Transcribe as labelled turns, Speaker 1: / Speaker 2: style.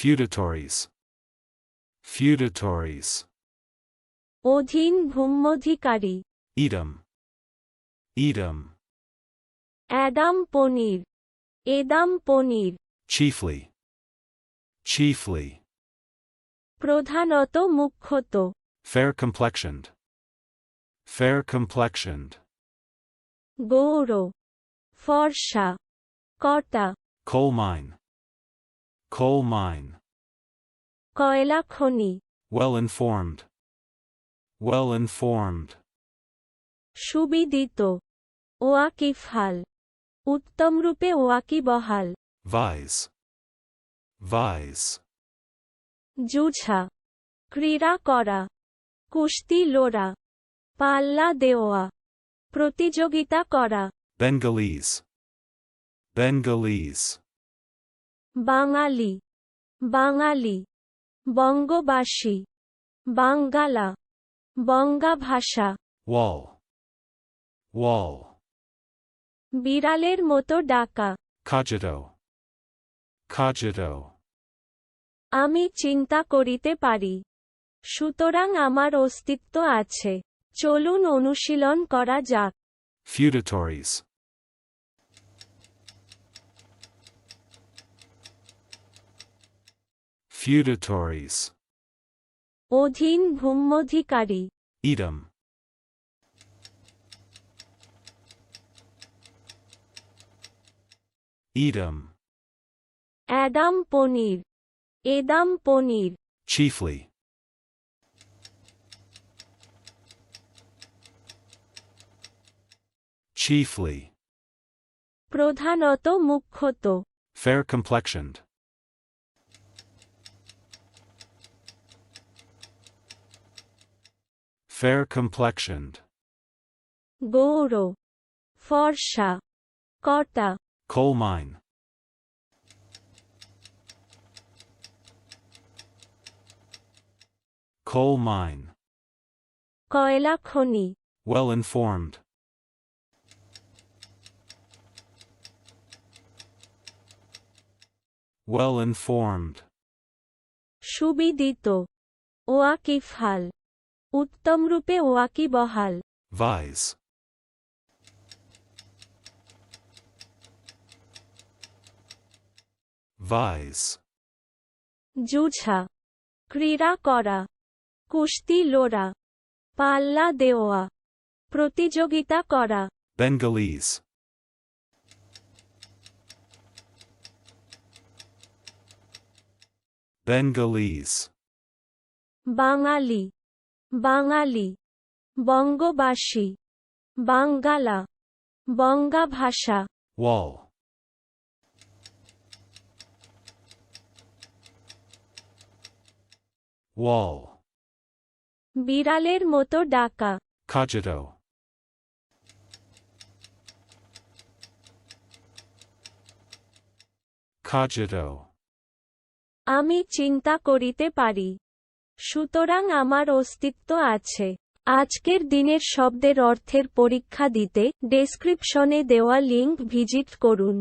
Speaker 1: Feudatories. Feudatories.
Speaker 2: অধীন ভূম্যধিকারী
Speaker 1: Edom. Edom.
Speaker 2: অ্যাদাম পনির এদাম পনির
Speaker 1: Chiefly. Chiefly.
Speaker 2: প্রধানত মুখ্যত
Speaker 1: Fair complexioned. Fair complexioned.
Speaker 2: Gour ফর্সা কটা
Speaker 1: Coal mine. Coal mine.
Speaker 2: কয়লা খনি
Speaker 1: Well informed. Well informed.
Speaker 2: সুবিদিত ওয়াকিফহাল উত্তমরূপে ওয়াকিবহাল
Speaker 1: Vise. Vise.
Speaker 2: জুঝা ক্রীড়া করা কুস্তি লোড়া পাল্লা দেওয়া প্রতিযোগিতা করা
Speaker 1: Bengalese. Bengalese.
Speaker 2: বাঙালি বাঙালি বঙ্গবাসী বাঙ্গালা বঙ্গা ভাষা. বিড়ালের মতো ডাকা
Speaker 1: Cogito. Cogito.
Speaker 2: আমি চিন্তা করিতে পারি সুতরাং আমার অস্তিত্ব আছে চলুন অনুশীলন করা যাক
Speaker 1: Feudatories. Feudatories.
Speaker 2: অধীন ভূম্যধিকারী
Speaker 1: Edom. Edom.
Speaker 2: অ্যাদাম পনির এদাম পনির
Speaker 1: Chiefly. Chiefly.
Speaker 2: প্রধানত মুখ্যত
Speaker 1: Fair complexioned. Fair complexioned.
Speaker 2: Gour ফর্সা কটা
Speaker 1: Coal mine. Coal mine.
Speaker 2: কয়লা খনি
Speaker 1: Well informed. Well informed.
Speaker 2: সুবিদিত ওয়াকিফহাল উত্তমরূপে ওয়াকিবহাল
Speaker 1: Vise. Vise.
Speaker 2: জুঝা ক্রীড়া করা কুস্তি লোড়া পাল্লা দেওয়া প্রতিযোগিতা করা
Speaker 1: Bengalese. Bengalese.
Speaker 2: বাঙালি বাঙালি বঙ্গবাসী বাঙ্গালা বঙ্গা ভাষা.
Speaker 1: Wall.
Speaker 2: বিড়ালের মতো ডাকা
Speaker 1: Cogito. Cogito.
Speaker 2: আমি চিন্তা করিতে পারি সুতরাং আমার অস্তিত্ব আছে। আজকের দিনের শব্দের অর্থের পরীক্ষা দিতে ডেসক্রিপশনে দেওয়া লিঙ্ক ভিজিট করুন।